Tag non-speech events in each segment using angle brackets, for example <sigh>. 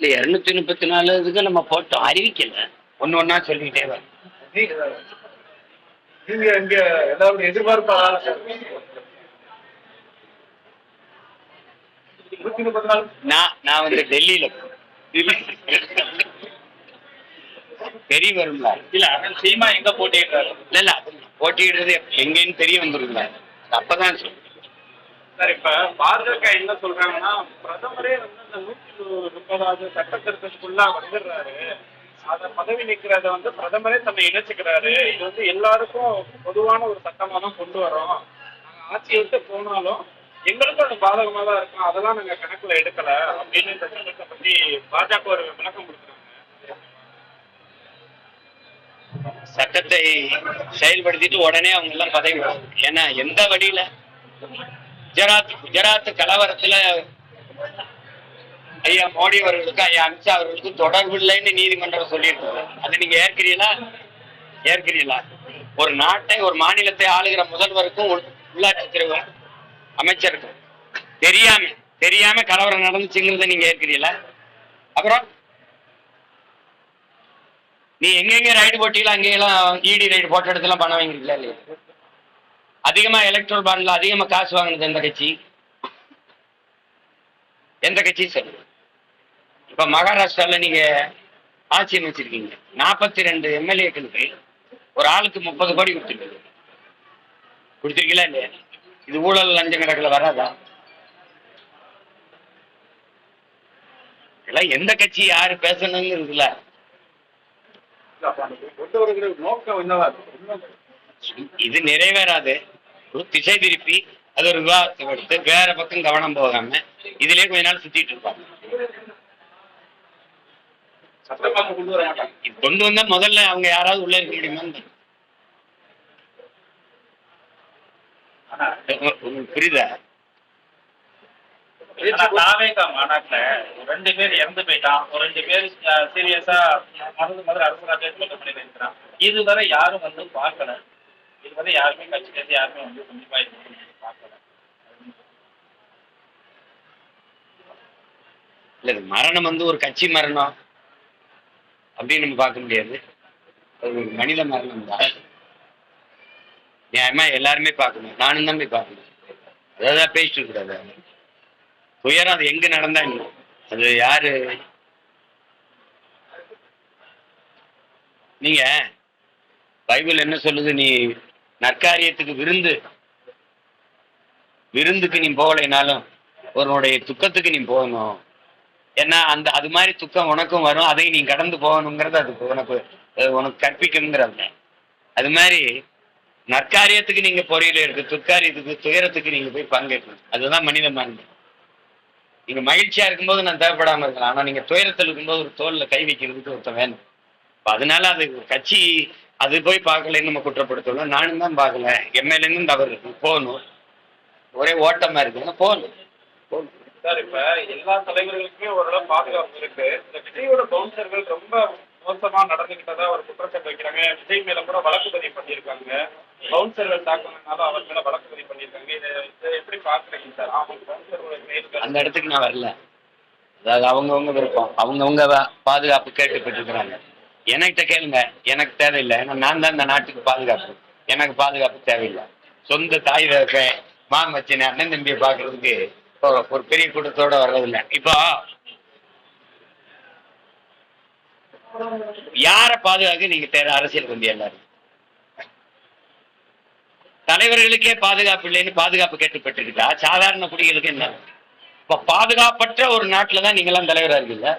இல்ல இருநூத்தி முப்பத்தி நாலு இதுக்கு நம்ம போட்டோம். அறிவிக்கல. ஒண்ணு ஒண்ணா சொல்லிக்கிட்டே வரோம். நீங்க இங்க நாலு நான் நான் வந்து டெல்லியில தெரிய வரும்ல? இல்ல சீமா எங்க போட்டிடுறாரு இல்ல இல்ல போட்டியிடுறது எங்கன்னு தெரிய வந்துரும்ல. அப்பதான் சொல்றேன் சார் இப்ப பாஜக என்ன சொல்றாங்கன்னா பிரதமரே வந்து இந்த நூத்தி முப்பதாவது சட்ட திருத்தத்துக்குள்ள வந்துடுறாரு. அத பதவி நிற்கிறத வந்து பிரதமரே தன்னை இணைச்சுக்கிறாரு. இது வந்து எல்லாருக்கும் பொதுவான ஒரு சட்டமா தான் கொண்டு வரோம். நாங்க ஆட்சி விட்டு போனாலும் எங்களுக்கும் அது பாதகமா தான் இருக்கும். அதெல்லாம் நாங்க கணக்குல எடுக்கல. அப்படின்னு இந்த சட்டத்தை பத்தி பாஜக ஒரு விளக்கம் கொடுக்குறாங்க. சட்டத்தை செயல்படுத்திட்டு உடனே அவங்க எல்லாம் பதவி ஏன்னா எந்த வழியில? குஜராத் குஜராத் கலவரத்துல ஐயா மோடி அவர்களுக்கும் ஐயா அமித்ஷா அவர்களுக்கும் தொடர்பு இல்லைன்னு நீதிமன்றம் சொல்லியிருக்காங்க அதை நீங்க ஏற்கிறீங்களா? ஏற்கிறீங்களா? ஒரு நாட்டை ஒரு மாநிலத்தை ஆளுகிற முதல்வருக்கும் உள்- உள்ளாட்சித்துறை அமைச்சருக்கும் தெரியாம தெரியாம கலவரம் நடந்துச்சுங்கிறத நீங்க ஏற்கிறீங்களா? அப்புறம் நீ எங்கெங்க ரைடு போட்டீங்களா அங்கெல்லாம் இடி ரைடு போட்ட இடத்துல பணம் வைங்க இல்லையா? அதிகமா எலக்ட்ரல் பாண்ட்ல அதிகமா காசு வாங்கினது எந்த கட்சி? எந்த கட்சி? சரி. இப்ப மகாராஷ்டிரால நீங்க ஆட்சி அமைச்சிருக்கீங்க. நாற்பத்தி ரெண்டு எம்எல்ஏக்களுக்கு ஒரு ஆளுக்கு முப்பது கோடி கொடுத்துருக்கீங்க கொடுத்துருக்கீங்களா இல்லையா? இது ஊழல் லஞ்சம் கணக்குல வராதா? இதெல்லாம் எந்த கட்சி யாரு பேசணும்னு நோக்கம் என்னவா இது நிறைவேறாது. ஒரு திசை திருப்பி அது ஒரு விவாதத்தை எடுத்து வேற பக்கம் கவனம் போகாம இதுலயே கொஞ்ச நாள் சுத்திட்டு இருப்பாங்க. கொண்டு வந்தா முதல்ல அவங்க யாராவது உள்ள இருக்க முடியுமான்னு புரியுதா? தாவேகா மாநாட்டுல ரெண்டு பேர் இறந்து போயிட்டான். ஒரு ரெண்டு பேர் சீரியஸா மருந்து அரசு ராஜ்யத்துல பண்ணி இருக்கிறான். இதுவரை யாரும் வந்து பார்க்கல. இதுவரை யாருமே கட்சி கட்சி யாருமே வந்து கண்டிப்பாக இது பார்க்கல இல்ல இது மரணம் வந்து ஒரு கட்சி மரணம் அப்படின்னு நம்ம பார்க்க முடியாது. அது ஒரு மனித மரணம் தான். நியாயமா எல்லாருமே பார்க்கணும். நானும் தான் போய் பார்க்கணும். அதாவது பேசிட்டு இருக்கிறாரு துயரம் அது எங்க நடந்தா என்ன? அது யாரு? நீங்க பைபிள் என்ன சொல்லுது? நீ நற்காரியத்துக்கு விருந்து. விருந்துக்கு நீ போகலைனாலும் ஒருவனுடைய துக்கத்துக்கு நீ போகணும். ஏன்னா அந்த அது மாதிரி துக்கம் உனக்கும் வரும். அதை நீ கடந்து போகணுங்கிறது அது உனக்கு உனக்கு கற்பிக்கணுங்கிறது. அது மாதிரி நற்காரியத்துக்கு நீங்க பொறியில இருக்கு துக்காரியத்துக்கு துயரத்துக்கு நீங்க போய் பங்கேற்கணும். அதுதான் மனித மரணம் நீங்க மகிழ்ச்சியா இருக்கும்போது நான் தேவைப்படாம இருக்கலாம். ஆனா நீங்க துயரத்தில் இருக்கும்போது ஒரு தோல்ல கை வைக்கிறதுக்கு ஒருத்தன் வேணும். அதனால அது கட்சி அது போய் பார்க்கலன்னு நம்ம குற்றப்படுத்தணும். நானும் தான் பார்க்கல. எம்எல்ஏன்னு தவறு இருக்கு. போகணும். ஒரே ஓட்டமா இருக்குன்னா போகணும் போகணும். சார் இப்ப எல்லா தலைவர்களுக்குமே ஓரளவு பாதுகாப்பு இருக்கு. இந்த விஜயோட பவுன்சர்கள் ரொம்ப மோசமா நடந்துகிட்டதா ஒரு குற்றச்சாட்டு வைக்கிறாங்க. விஜய் மேல கூட வழக்கு பதிவு பண்ணியிருக்காங்க. பவுன்சர்கள் தாக்குனதுனால அவர் மேல வழக்கு பதிவு பண்ணியிருக்காங்க. இதை எப்படி பாக்குறீங்க சார்? அவங்க பவுன்சர்கள் செயல்கள் அந்த இடத்துக்கு நான் வரல. அதாவது அவங்கவுங்க விருப்பம். அவங்கவுங்க பாதுகாப்பு கேட்டுக்கிட்டு இருக்கிறாங்க என்கிட்ட கேளுங்க. எனக்கு தேவையில்லை. ஏன்னா நான் தான் இந்த நாட்டுக்கு பாதுகாப்பு. எனக்கு பாதுகாப்பு தேவையில்லை. சொந்த தாய் தகப்ப மாமன் அண்ணன் தம்பியை பார்க்கறதுக்கு ஒரு- பெரிய கூட்டத்தோட வர்றதில்லை. இப்போ யாரை பாதுகாக்க நீங்க தேர அரசியல் வந்து எல்லாரும்? தலைவர்களுக்கே பாதுகாப்பு இல்லைன்னு பாதுகாப்பு கேட்டுப்பட்டிருக்கா சாதாரண குடிகளுக்கு என்ன? இப்ப பாதுகாப்பற்ற ஒரு நாட்டுலதான் நீங்க எல்லாம் தலைவரா இருக்கீங்க.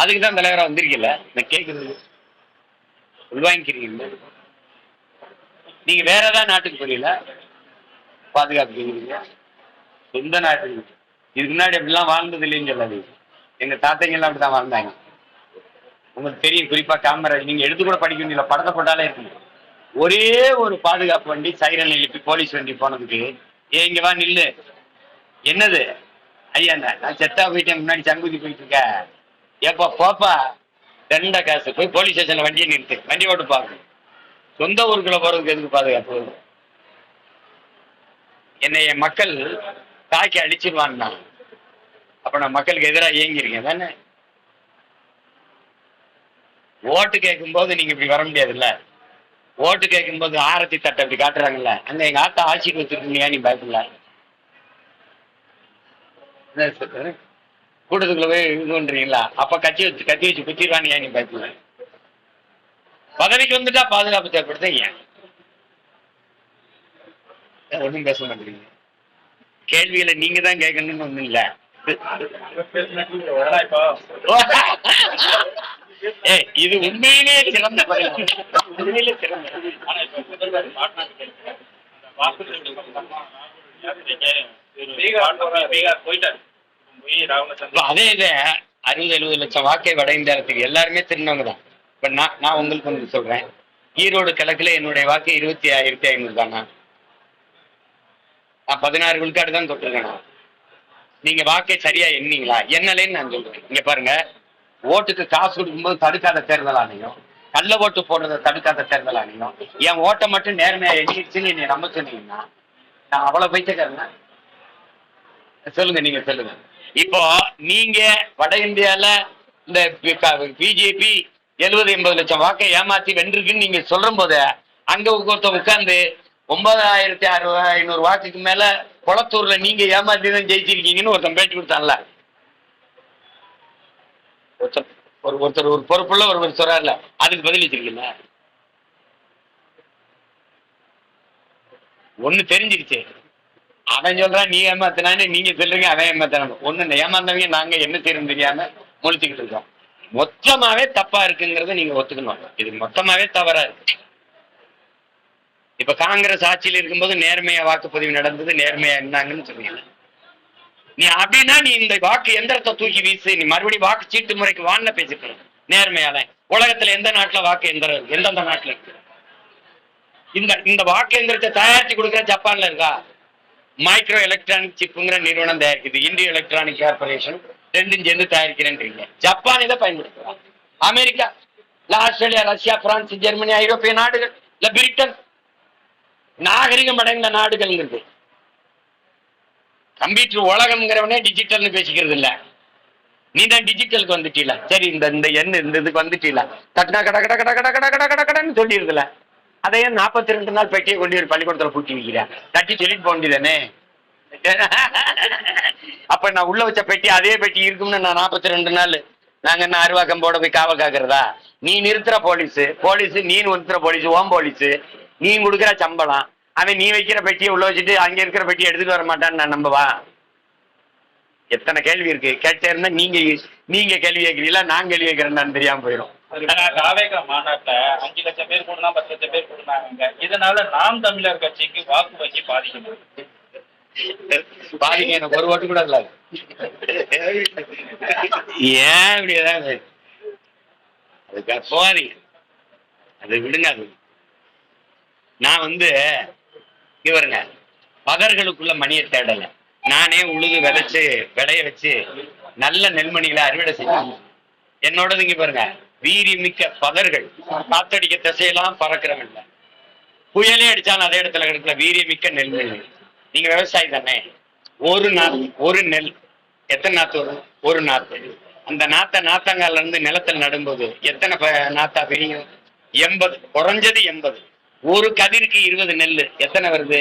அதுக்கு தான் தலைவரா வந்திருக்கீல்ல? நான் கேட்குறது உள்வாங்கிக்கிறீங்க நீங்க வேற ஏதாவது நாட்டுக்கு புரியல பாதுகாப்பு சொந்த நாட்டுக்கு. இதுக்கு முன்னாடி அப்படிலாம் வாழ்ந்தது இல்லைன்னு சொல்லாதீங்க. எங்க தாத்தைங்கெல்லாம் அப்படிதான் வாழ்ந்தாங்க. உங்களுக்கு தெரியும் குறிப்பா காமராஜ். நீங்க எடுத்து கூட படிக்க வேண்டிய படத்தை போட்டாலே இருக்கு ஒரே ஒரு பாதுகாப்பு வண்டி சைரன் எழுப்பி போலீஸ் வண்டி போனதுக்கு ஏ இங்க வா நில்லு. என்னது? ஐயா நான் நான் செத்தா போயிட்டேன். முன்னாடி சங்குதி போயிட்டு இருக்க ஏப்பா போப்பா? ரெண்ட காசு. போய் போலீஸ் ஸ்டேஷன்ல வண்டியை நிறுத்து. வண்டி ஓட்டு பாக்கு சொந்த ஊருக்குள்ள போறதுக்கு எதுக்கு பாதுகாப்பு? என்னைய மக்கள் தாக்கி அடிச்சிருவான்னா அப்ப நான் மக்களுக்கு எதிராக இயங்கியிருக்கேன். தானே ஓட்டு கேட்கும் போது நீங்க இப்படி வர முடியாதுல்ல? ஓட்டு கேட்கும் போது ஆரத்தி தட்டை இப்படி காட்டுறாங்கல்ல? அங்க எங்க ஆத்தா ஆட்சிக்கு வச்சிருக்கீங்க நீ பயப்படல? என்ன கூட்டத்துக்குள்ள போய் இது பண்றீங்களா? அப்ப கட்சி வச்சு கத்தி வச்சு குத்திடுவானு ஏன் நீ பயப்படல? பதவிக்கு வந்துட்டா பாதுகாப்பு தேவைப்படுத்த ஏன்? ஒண்ணும் பேச மாட்டேங்கிறீங்க. கேள்விகளை நீங்க தான் கேட்கணும்னு ஒண்ணும் இல்ல. <laughs> இது உண்மையிலேயே சிறந்த உண்மையிலே சிறந்த. பீகார் போயிட்டாரு. அதே இதே அறுபது எழுபது லட்சம் வாக்கை வட இந்தியாத்துக்கு எல்லாருமே திருநவங்க தான். இப்ப நான் நான் உங்களுக்கு வந்து சொல்றேன். ஈரோடு கிழக்குல என்னுடைய வாக்கு இருபத்தி ஆயிரத்தி ஐநூறு தானா? நான் பதினாறு விழுக்காடு தான் தொட்டிருக்கேன்? நான். நீங்க வாக்கை சரியா எண்ணீங்களா என்னலேன்னு நான் சொல்றேன். இங்க பாருங்க. ஓட்டுக்கு காசு கொடுக்கும்போது தடுக்காத தேர்தல் ஆணையம். கள்ள ஓட்டு போடுறதை தடுக்காத தேர்தல் ஆணையம். என் ஓட்டை மட்டும் நேர்மையா எண்ணிடுச்சுன்னு என்னை நம்ப சொன்னீங்கன்னா நான் அவ்வளவு பைத்தியக்காரனா? சொல்லுங்க நீங்க சொல்லுங்க. இப்போ நீங்க வட இந்தியால இந்த பிஜேபி எழுபது எண்பது லட்சம் வாக்கை ஏமாத்தி வென்றிருக்குன்னு நீங்க சொல்லும் போது அங்க ஒருத்தர் உட்கார்ந்து ஒன்பதாயிரத்தி அறுபது ஐநூறு வாக்குக்கு மேல குளத்தூர்ல நீங்க ஏமாத்தி தான் ஜெயிச்சிருக்கீங்கன்னு ஒருத்தன் பேட்டி கொடுத்தான்ல. ஒருத்தர் ஒரு ஒருத்தர் ஒரு பொறுப்புள்ள ஒருவர் சொல்றாருல அதுக்கு பதில் வச்சிருக்கீங்க. ஒண்ணு தெரிஞ்சிருச்சு. அவன் சொல்றான் நீ ஏமாத்தினான்னு நீங்க சொல்றீங்க அவன் ஏமாத்தினான் ஒண்ணு ஏமாந்தவங்க நாங்க என்ன செய்யணும் தெரியாம முழிச்சுக்கிட்டு இருக்கோம். மொத்தமாவே தப்பா இருக்குங்கிறத நீங்க ஒத்துக்கணும். இது மொத்தமாவே தவறா இருக்கு. இப்ப காங்கிரஸ் ஆட்சியில் இருக்கும்போது நேர்மையா வாக்குப்பதிவு நடந்தது நேர்மையா இருந்தாங்கன்னு சொன்னீங்க நீ அப்படின்னா நீ இந்த வாக்கு எந்திரத்தை தூக்கி வீசு நீ மறுபடியும் வாக்கு சீட்டு முறைக்கு வான்னு பேசிக்கணும் நேர்மையால. உலகத்துல எந்த நாட்டுல வாக்கு எந்திரம் எந்தெந்த நாட்டுல இருக்கு? இந்த இந்த வாக்கு எந்திரத்தை தயாரிச்சு கொடுக்குற ஜப்பான்ல இருக்கா? மைக்ரோ எலக்ட்ரானிக் சிப்புங்கிற நிறுவனம் தயாரிக்குது. இந்திய எலக்ட்ரானிக் கார்பரேஷன் ரெண்டும் சேர்ந்து தயாரிக்கிறேன்றீங்க. ஜப்பான் இதை பயன்படுத்துறான் அமெரிக்கா இல்ல ஆஸ்திரேலியா ரஷ்யா பிரான்ஸ் ஜெர்மனி ஐரோப்பிய நாடுகள் இல்ல பிரிட்டன். நாகரிகம் அடைந்த நாடுகள்ங்கிறது கம்ப்யூட்டர் உலகம்ங்கிறவனே டிஜிட்டல்னு பேசிக்கிறது இல்ல நீ தான் டிஜிட்டலுக்கு வந்துட்டீல. சரி இந்த இந்த எண் இந்த இதுக்கு வந்துட்டீல. தட்டினா கட கட கட கட கட கட கட கடன்னு சொல்லிடுதுல அதை ஏன் நாற்பத்தி ரெண்டு நாள் பெட்டியை கொண்டு ஒரு பள்ளிக்கூடத்துல பூட்டி வைக்கிறேன். தட்டி சொல்லிட்டு போக வேண்டியதானே அப்ப நான் உள்ள வச்ச பெட்டி அதே பெட்டி இருக்கும்னு நான் நாற்பத்தி ரெண்டு நாள். நாங்க என்ன அருவாக்கம் போட போய் காவல் காக்குறதா? நீ நிறுத்துற போலீஸ். போலீஸ் நீ நிறுத்துற போலீஸ் ஓம் போலீஸ். நீ கொடுக்குற சம்பளம். அவன் நீ வைக்கிற பெட்டியை உள்ள வச்சுட்டு அங்க இருக்கிற பெட்டியை எடுத்துட்டு வர மாட்டான்னு நான் நம்பவா? எத்தனை கேள்வி இருக்கு. கேட்டே இருந்தா நீங்க நீங்க கேள்வி கேட்கிறீங்களா? நான் கேள்வி கேட்கிறேன்னு தெரியாம போயிடும் தாவேகா மாநாட்டுல அஞ்சு லட்சம் பேர் கூடனா பத்து லட்சம் பேர் கூடுனாங்க இதனால நாம் தமிழர் கட்சிக்கு வாக்கு வங்கி பாதிக்கப்படுது பாருங்க எனக்கு ஒரு ஓட்டு கூட இல்ல. ஏன் இப்படி ஏதாவது? அதுக்கு போகாதீங்க. அது விடுங்க அது நான் வந்து இங்க பாருங்க பதர்களுக்குள்ள மணியை தேடல. நானே உழுது விதைச்சு விளைய வச்சு நல்ல நெல்மணிகளை அறுவடை செஞ்சேன். என்னோடது இங்க பாருங்க வீரி மிக்க பதர்கள் காத்தடிக்க திசையெல்லாம் பறக்கிறவங்க இல்ல. புயலே அடிச்சாலும் அதே இடத்துல கிடக்கல வீரியமிக்க நெல் நீங்க விவசாயி தானே? ஒரு நாத்து ஒரு நெல். எத்தனை நாத்து வரும்? ஒரு நாத்து. அந்த நாத்தை நாத்தங்கால இருந்து நிலத்தில் நடும்போது எத்தனை நாத்தா பிரியும் எண்பது. குறைஞ்சது எண்பது. ஒரு கதிருக்கு இருபது நெல் எத்தனை வருது?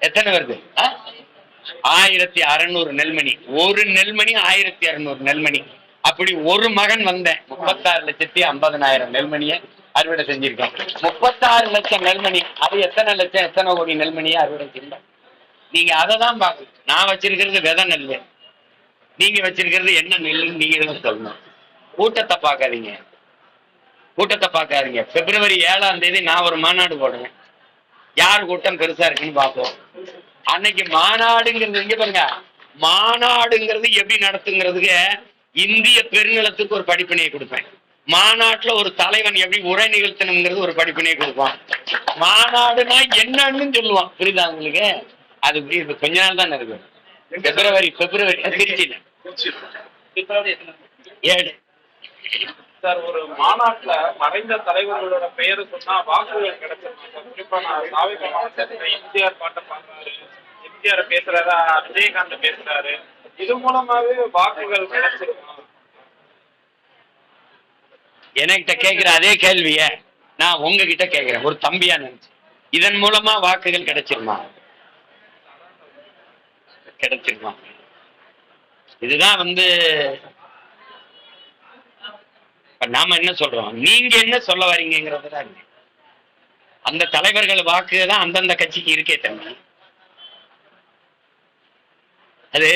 எத்தனை வருது? ஆ? ஆயிரத்தி அறுநூறு நெல்மணி. ஒரு நெல்மணி ஆயிரத்தி அறுநூறு நெல்மணி. அப்படி ஒரு மகன் வந்தேன் முப்பத்தாறு லட்சத்தி ஐம்பதனாயிரம் நெல்மணியை அறுவடை செஞ்சிருக்கேன் முப்பத்தாறு லட்சம் நெல்மணி அது எத்தனை லட்சம் எத்தனை கோடி நெல்மணியை அறுவடை செஞ்சேன் நீங்க அதை தான் பார்க்கணும். நான் வச்சிருக்கிறது விதை நெல். நீங்க வச்சிருக்கிறது என்ன நெல்லுன்னு நீங்க சொல்லணும். கூட்டத்தை பார்க்காதீங்க. கூட்டத்தை பார்க்காதீங்க. பிப்ரவரி ஏழாம் தேதி நான் ஒரு மாநாடு போடுவேன் யார் கூட்டம் பெருசா இருக்குன்னு பார்ப்போம். அன்னைக்கு மாநாடுங்கிறது இங்க பாருங்க. மாநாடுங்கிறது எப்படி நடத்துங்கிறதுக்கு இந்திய பெருநிலத்துக்கு ஒரு படிப்பினையை கொடுப்பேன். மாநாட்டுல ஒரு தலைவன் எப்படி உரை நிகழ்த்தணுங்கிறது ஒரு படிப்பினையை கொடுப்பான். மாநாடுனா என்னன்னு சொல்லுவான். புரியுதா உங்களுக்கு? அது இது கொஞ்ச நாள் தான் இருக்கு. பிப்ரவரி பிப்ரவரி திருச்சியில? ஏழு. சார் ஒரு மாநாட்டுல மறைந்த தலைவர்களோட பெயரு சொன்னா வாக்குகள் கிடைச்சிருக்கும். குறிப்பா நான் எம்ஜிஆர் பாட்டை பாடுறாரு. எம்ஜிஆர் பேசுறாரா? விஜயகாந்த் பேசுறாரு. இது மூலமாவே வாக்குகள் கிடைச்சிருக்கும். என்கிட்ட கேக்குற அதே கேள்விய நான் உங்ககிட்ட கேக்குறேன். ஒரு தம்பியா நினைச்சு. இதன் மூலமா வாக்குகள் கிடைச்சிருமா? கிடைச்சிருமா? இதுதான் வந்து நாம என்ன சொல்றோம்? நீங்க என்ன சொல்ல வரீங்கிறது தான். அந்த தலைவர்கள் வாக்கு தான் அந்தந்த கட்சிக்கு இருக்கே தம்பி. அது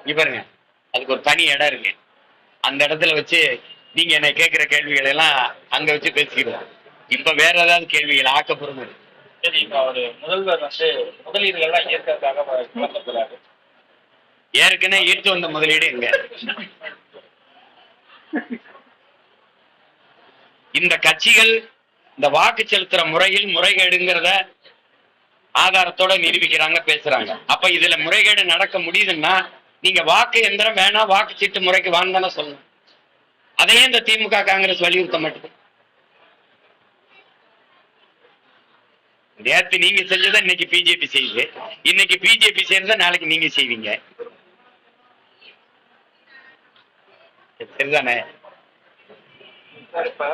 இங்க பாருங்க. அதுக்கு ஒரு தனி இடம் இருக்கு. அந்த இடத்துல வச்சு நீங்க என்னை கேட்கிற கேள்விகள் எல்லாம் அங்க வச்சு பேசிக்கிடுவோம். இப்ப வேற ஏதாவது கேள்விகள் ஆக்கப்பூர்வம் இருக்கு. சரி இப்ப அவரு முதல்வர் வந்து முதலீடுகள்லாம் போறாரு. ஏற்கனவே ஈர்த்து வந்த முதலீடு எங்க இந்த கட்சிகள் இந்த வாக்கு செலுத்துற முறையில் முறைகேடுங்கிறத ஆதாரத்தோட நிரூபிக்கிறாங்க பேசுறாங்க. அப்ப இதுல முறைகேடு நடக்க முடியுதுன்னா நீங்க வாக்கு எந்திரம் வேணா வாக்கு சீட்டு முறைக்கு வாங்கன்னு சொல்லணும். அதையே இந்த திமுக காங்கிரஸ் வலியுறுத்த மாட்டேங்குது. நேற்று நீங்க செஞ்சதை இன்னைக்கு பிஜேபி செய்யுது. இன்னைக்கு பிஜேபி செய்யறத நாளைக்கு நீங்க செய்வீங்க. சரிதானே? சார் இப்ப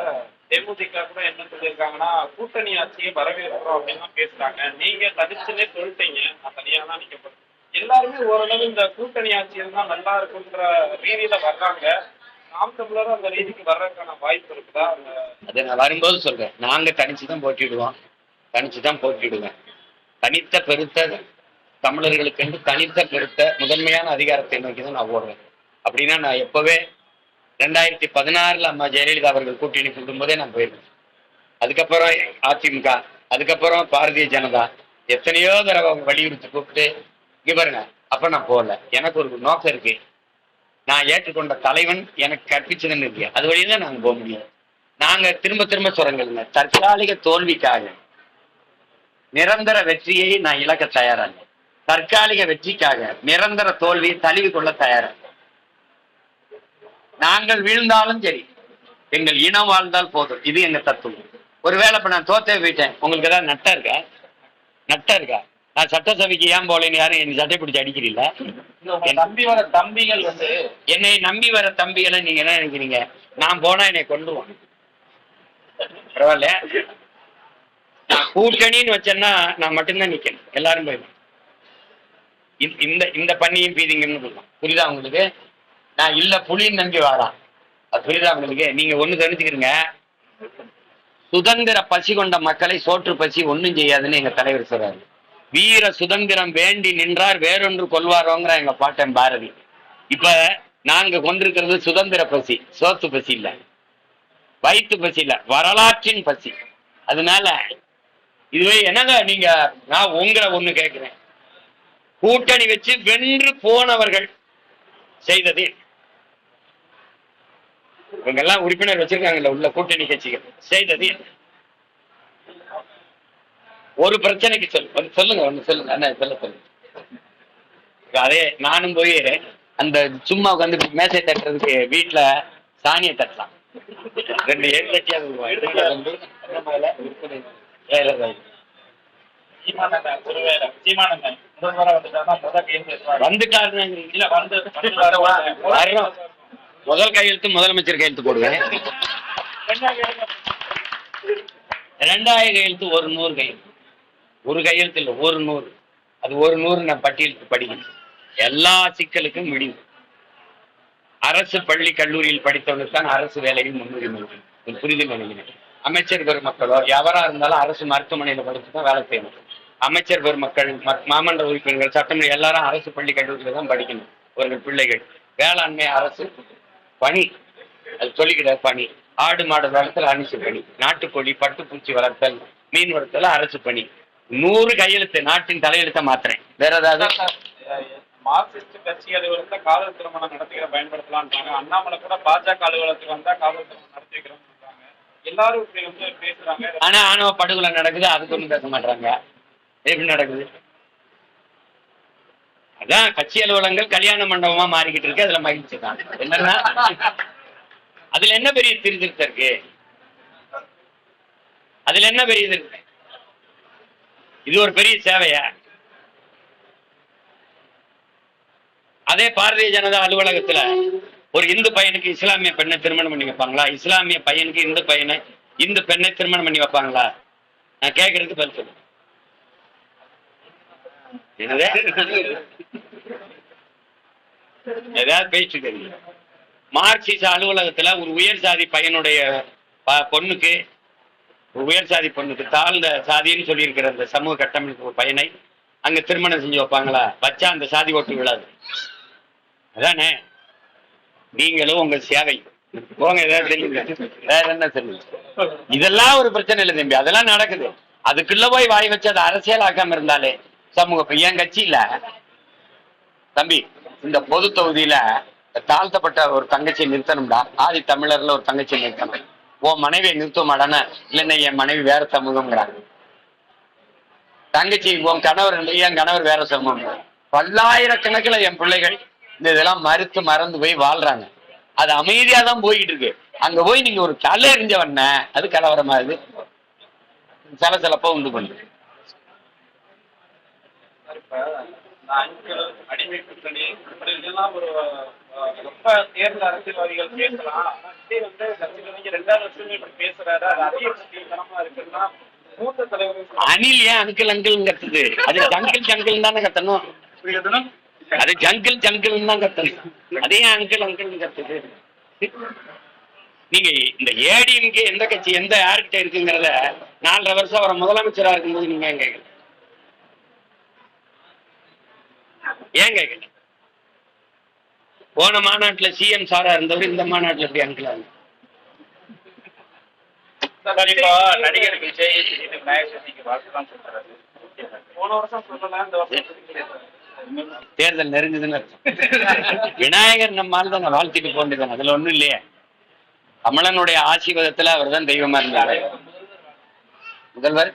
தேமுதிக கூட என்ன சொல்லியிருக்காங்கன்னா கூட்டணி ஆட்சியை வரவேற்கிறோம் அப்படின்னு பேசுறாங்க. நீங்க தனிச்சுன்னே சொல்லிட்டீங்க. நான் தனியா தான் நீங்க எல்லாருமே ஓரளவு இந்த கூட்டணி ஆட்சி தான் நல்லா இருக்குன்ற ரீதியில வர்றாங்க. நாம் தமிழரும் அந்த ரீதிக்கு வர்றதுக்கான வாய்ப்பு இருக்குதா? அதை நான் வரும்போது சொல்றேன். நாங்க தனிச்சுதான் போட்டிடுவோம் தனிச்சு தான் போட்டிடுவேன் தனித்த பெருத்த தமிழர்களுக்கு தனித்த பெருத்த முதன்மையான அதிகாரத்தை நோக்கி தான் நான் ஓடுவேன். அப்படின்னா நான் எப்பவே ரெண்டாயிரத்தி பதினாறுல அம்மா ஜெயலலிதா அவர்கள் கூட்டணி கூடும்போதே நான் போயிருந்தேன். அதுக்கப்புறம் அதிமுக அதுக்கப்புறம் பாரதிய ஜனதா எத்தனையோ தடவை அவங்க வலியுறுத்தி கூப்பிட்டு இங்க பாருங்க அப்ப நான் போகல. எனக்கு ஒரு நோக்கம் இருக்கு. நான் ஏற்றுக்கொண்ட தலைவன் எனக்கு கற்பிச்சதுன்னு இருக்கு அது வழியில தான் நாங்க போக முடியும். நாங்க திரும்ப திரும்ப சொல்றோங்க தற்காலிக தோல்விக்காக நிரந்தர வெற்றியை நான் இழக்க தயாராங்க தற்காலிக வெற்றிக்காக நிரந்தர தோல்வியை தழுவி கொள்ள தயாராங்க நாங்கள் வீழ்ந்தாலும் சரி எங்கள் இனம் வாழ்ந்தால் போதும். இது எங்க தத்துவம். ஒருவேளை இப்ப நான் தோத்தே போயிட்டேன். உங்களுக்கு ஏதாவது நட்டா இருக்கா? நட்டா இருக்கா? நான் சட்டசபைக்கு ஏன் போலேன்னு யாரும் என் சட்டை பிடிச்சி அடிக்கிறீல்ல தம்பி வர தம்பிகள் வந்து என்னை நம்பி வர தம்பிகளை நீங்க என்ன நினைக்கிறீங்க? நான் போனா என்னை கொண்டுருவான் பரவாயில்ல. நான் கூட்டணின்னு வச்சேன்னா நான் மட்டும்தான் நிக்கணும். எல்லாரும் போயிடும் இந்த இந்த பண்ணியும் பீதிங்கன்னு சொல்லலாம். புரியுதா உங்களுக்கு? நான் இல்ல புலின்னு நம்பி வாரான். அது புரியுதா உங்களுக்கு? நீங்க ஒண்ணு தெரிஞ்சுக்கிறீங்க சுதந்திர பசி கொண்ட மக்களை சோற்று பசி ஒண்ணும் செய்யாதுன்னு எங்க தலைவர் சொல்றாரு. வீர சுதந்திரம் வேண்டி நின்றார் வேறொன்று கொள்வாரோங்கிற எங்க பாட்டன் பாரதி. இப்ப நாங்க கொண்டிருக்கிறது சுதந்திர பசி சோத்து பசி இல்ல. வயிற்று பசி இல்ல வரலாற்றின் பசி. அதனால இதுவே என்னங்க நீங்க நான் உங்களை ஒண்ணு கேட்கிறேன் கூட்டணி வச்சு வென்று போனவர்கள் செய்தது இவங்க எல்லாம் உறுப்பினர் வச்சிருக்காங்கல்ல உள்ள கூட்டணி கட்சிகள். செய்தது? ஒரு பிரச்சனைக்கு சொல்லு சொல்லுங்க ஒண்ணு சொல்லுங்க. அண்ணா சொல்ல சொல்லுங்க. அதே நானும் போய் அந்த சும்மா உட்காந்து மேசை தட்டுறதுக்கு வீட்டுல சாணியை தட்டலாம். ரெண்டு ஏழு முதல்வரா வந்துட்டாருன்னா முதல் கையெழுத்து முதலமைச்சர் கையெழுத்து போடுவேன். ரெண்டாயிரம் கையெழுத்து ஒரு நூறு கையெழுத்து ஒரு கையெழுத்து இல்லை ஒரு நூறு. அது ஒரு நூறு நான் பட்டியலுக்கு படிக்கணும் எல்லா சிக்கலுக்கும் முடிவு. அரசு பள்ளி கல்லூரியில் படித்தவனுக்கு தான் அரசு வேலையில் முன்னுரிமை இது புரிதல் நினைக்கிறேன். அமைச்சர் பெருமக்களோ எவரா இருந்தாலும் அரசு மருத்துவமனையில படித்து தான் வேலை செய்யணும். அமைச்சர் பெருமக்கள் மாமன்ற உறுப்பினர்கள் சட்டமன்ற எல்லாரும் அரசு பள்ளி கல்லூரியில தான் படிக்கணும். அவர்கள் பிள்ளைகள். வேளாண்மை அரசு பணி அது சொல்லிக்கிற பணி ஆடு மாடு வளர்த்தல் அரசு பணி நாட்டுக்கோழி பட்டுப்பூச்சி வளர்த்தல் மீன் வளர்த்தல் அரசு பணி நூறு கையெழுத்து நாட்டின் தலையெழுத்த மாத்திரேன் வேற ஏதாவது? மார்க்சிஸ்ட் கட்சி அலுவலகத்துல காதல் திருமணம் நடத்திக்கிற பயன்படுத்தலாம்ன்றாங்க அண்ணாமலை கூட பாஜக அலுவலகத்துக்கு வந்தா காதல் திருமணம் நடத்தி வைக்கிறோம் சொல்றாங்க. எல்லாரும் இப்படி வந்து பேசுறாங்க. ஆனா ஆணவ படுகொலை நடக்குது அதுக்கு ஒண்ணும் பேச மாட்டாங்க எப்படி நடக்குது? அதான் கட்சி அலுவலகங்கள் கல்யாண மண்டபமா மாறிக்கிட்டு இருக்கு. அதுல மகிழ்ச்சி தான். என்னன்னா அதுல என்ன பெரிய திருத்தம் இருக்கு? அதுல என்ன பெரிய இது இது ஒரு பெரிய சேவையா? அதே பாரதிய ஜனதா அலுவலகத்துல ஒரு இந்து பையனுக்கு இஸ்லாமிய பெண்ணை திருமணம் பண்ணி வைப்பாங்களா? இஸ்லாமிய பையனுக்கு இந்து பையனை இந்து பெண்ணை திருமணம் பண்ணி வைப்பாங்களா? நான் கேட்கறதுக்கு பதில் சொல்லு என்னது? ஏதாவது பேச்சு தெரியும் மார்க்சிச அலுவலகத்துல ஒரு உயர் சாதி பையனுடைய பொண்ணுக்கு ஒரு உயர் சாதி பொண்ணுக்கு தாழ்ந்த சாதின்னு சொல்லியிருக்கிற அந்த சமூக கட்டமைப்பு பையனை அங்க திருமணம் செஞ்சு வைப்பாங்களா? வச்சா அந்த சாதி ஓட்டு விழாது. அதானே? நீங்களும் உங்க சேவை. போங்க ஏதாவது தெரியுங்க வேற என்ன சொல்லுங்க இதெல்லாம் ஒரு பிரச்சனை இல்லை தம்பி. அதெல்லாம் நடக்குது. அதுக்குள்ள போய் வாய் வச்சு அதை அரசியலாக்காம இருந்தாலே சமூக என் கட்சியில தம்பி இந்த பொது தொகுதியில தாழ்த்தப்பட்ட ஒரு தங்கச்சியை நிறுத்தணும்டா. ஆதி தமிழர்ல ஒரு தங்கச்சியை நிறுத்தணும். உன் மனைவியை நிறுத்த மாட்டானா இல்லைன்னா என் மனைவி வேற சமூகம்ங்கிறாங்க தங்கச்சி உன் கணவர் என் கணவர் வேற சமூகம். பல்லாயிரக்கணக்கில் என் பிள்ளைகள் இந்த இதெல்லாம் மறுத்து மறந்து போய் வாழ்றாங்க. அது அமைதியா தான் போய்கிட்டு இருக்கு அங்க போய் நீங்க ஒரு கலை எறிஞ்சவன அது கலவரமா இது? சலசலப்பா உண்டு பண்ணுது. இப்ப இந்த அஞ்சல் அடிமை கூட்டணி இதெல்லாம் ஒரு ரொம்ப தேர்தல் அரசியல்வாதிகள் பேசலாம். வந்து கட்சியில ரெண்டாவது வருஷமே இப்படி பேசுறாரு. அது அதிக தனமா இருக்குன்னா மூத்த அணில் ஏன் அங்கிள் அங்கிள் கத்துது? அது ஜங்கிள் ஜங்கிள் தானே கத்தணும். அது ஜங்கிள் ஜங்கிள் தான் கத்தணும். அதே அங்கிள் அங்கிள் கத்துது. நீங்க இந்த ஏடிஎம்கே எந்த கட்சி எந்த யார்கிட்ட இருக்குங்கிறத நாலரை வருஷம் அவரை முதலமைச்சரா இருக்கும்போது நீங்க கேட்கல? ஏன் கேட்கல போன மாநாட்டுல சிஎம் சாரா இருந்தவர் இந்த மாநாட்டுல எப்படி நடிகர் விஜய் போன வருஷம் இந்த வருஷம் சொல்லிக்கிறேன். தேர்தல் நெருங்குதுன்னு. விநாயகர் நம்மால் தான் வாழ்த்திட்டு போண்டிருக்காங்க அதுல ஒண்ணும் இல்லையே. கமலனுடைய ஆசீர்வாதத்துல அவர் தான் தெய்வமா இருந்தாரு. முதல்வர்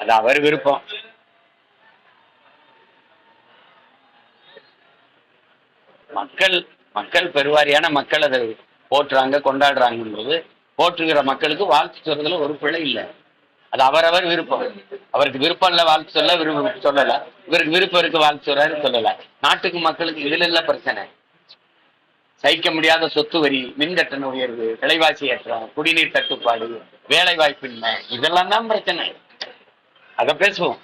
அது அவர் விருப்பம். மக்கள் மக்கள் பெருவாரியான மக்கள் அதை போற்றுறாங்க கொண்டாடுறாங்கன்றது போற்றுகிற மக்களுக்கு வாழ்த்து சொல்றதுல ஒரு பிழை இல்லை. அது அவரவர் விருப்பம். அவருக்கு விருப்பம் இல்லை வாழ்த்து சொல்ல விருப்பம் சொல்லல. இவருக்கு விருப்பம் இருக்கு வாழ்த்து சொல்றாரு சொல்லல. நாட்டுக்கு மக்களுக்கு இதுல இல்ல பிரச்சனை? சகிக்க முடியாத சொத்து வரி மின்கட்டண உயர்வு விலைவாசி ஏற்றம் குடிநீர் தட்டுப்பாடு வேலை வாய்ப்பின்மை இதெல்லாம் தான் பிரச்சனை. அதை பேசுவோம்.